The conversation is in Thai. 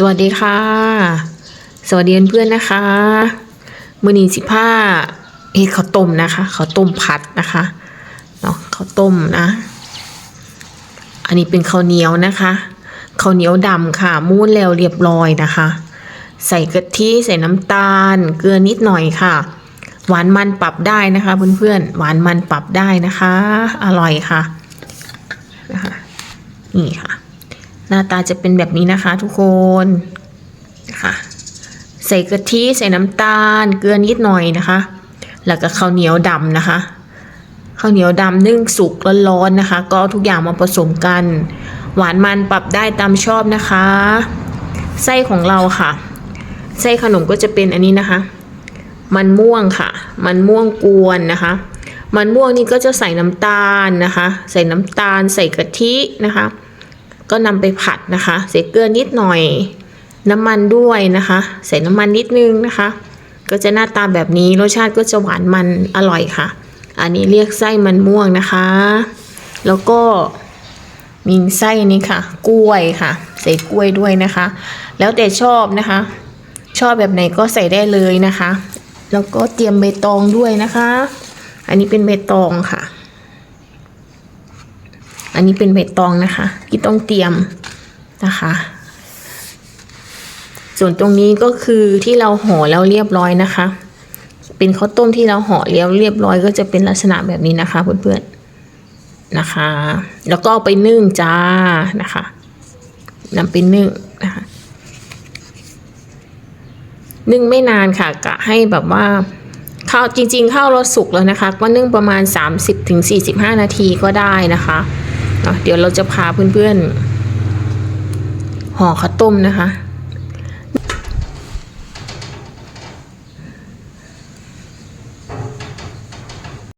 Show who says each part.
Speaker 1: สวัสดีค่ะ สวัสดีเพื่อนๆนะคะมือนีสิผ้าเฮ็ดข้าวต้มนะคะข้าวต้มผัดนะคะเนาะข้าวต้มนะ อันนี้เป็นข้าวเหนียวนะคะข้าวเหนียวดำค่ะมูนแล้วเรียบร้อยนะคะ ใส่กะทิใส่น้ำตาล เกลือนิดหน่อยค่ะ หวานมันปรับได้นะคะเพื่อนๆหวานมันปรับได้นะคะ อร่อยค่ะนะคะนี่ค่ะ หน้าตาจะเป็นแบบนี้นะคะทุกคนนะคะใส่กะทิใส่น้ำตาล เกลือนิดหน่อยนะคะ แล้วก็ข้าวเหนียวดำนะคะข้าวเหนียวดำนึ่งสุกร้อนๆนะคะ ก็ทุกอย่างมาผสมกัน หวานมันปรับได้ตามชอบนะคะ ไส้ของเราค่ะ ไส้ขนมก็จะเป็นอันนี้นะคะ มันม่วงค่ะ มันม่วงกวนนะคะ มันม่วงนี่ก็จะใส่น้ำตาลนะคะ ใส่น้ำตาลใส่กะทินะคะ ก็นำไปผัดนะคะ ใส่เกลือนิดหน่อย น้ำมันด้วยนะคะ ใส่น้ำมันนิดนึงนะคะ ก็จะหน้าตาแบบนี้รสชาติก็จะหวานมันอร่อยค่ะ อันนี้เรียกไส้มันม่วงนะคะ แล้วก็มีไส้นี้ค่ะ กล้วยค่ะ ใส่กล้วยด้วยนะคะ แล้วแต่ชอบนะคะ ชอบแบบไหนก็ใส่ได้เลยนะคะ แล้วก็เตรียมใบตองด้วยนะคะ อันนี้เป็นใบตองค่ะ อันนี้เป็นใบตองนะคะ ที่ต้องเตรียมนะคะ ส่วนตรงนี้ก็คือที่เราห่อแล้วเรียบร้อยนะคะ เป็นข้าวต้มที่เราห่อแล้วเรียบร้อย ก็จะเป็นลักษณะแบบนี้นะคะ เพื่อนๆนะคะ แล้วก็ไปนึ่งจ้านะคะนำไปนึ่งนะคะนึ่งไม่นานค่ะกะให้แบบว่าข้าวจริงๆข้าวเราสุกแล้วนะคะ ก็นึ่งประมาณ 30-45 นาทีก็ได้นะคะ เดี๋ยวเราจะพาเพื่อนๆห่อข้าวต้มนะคะ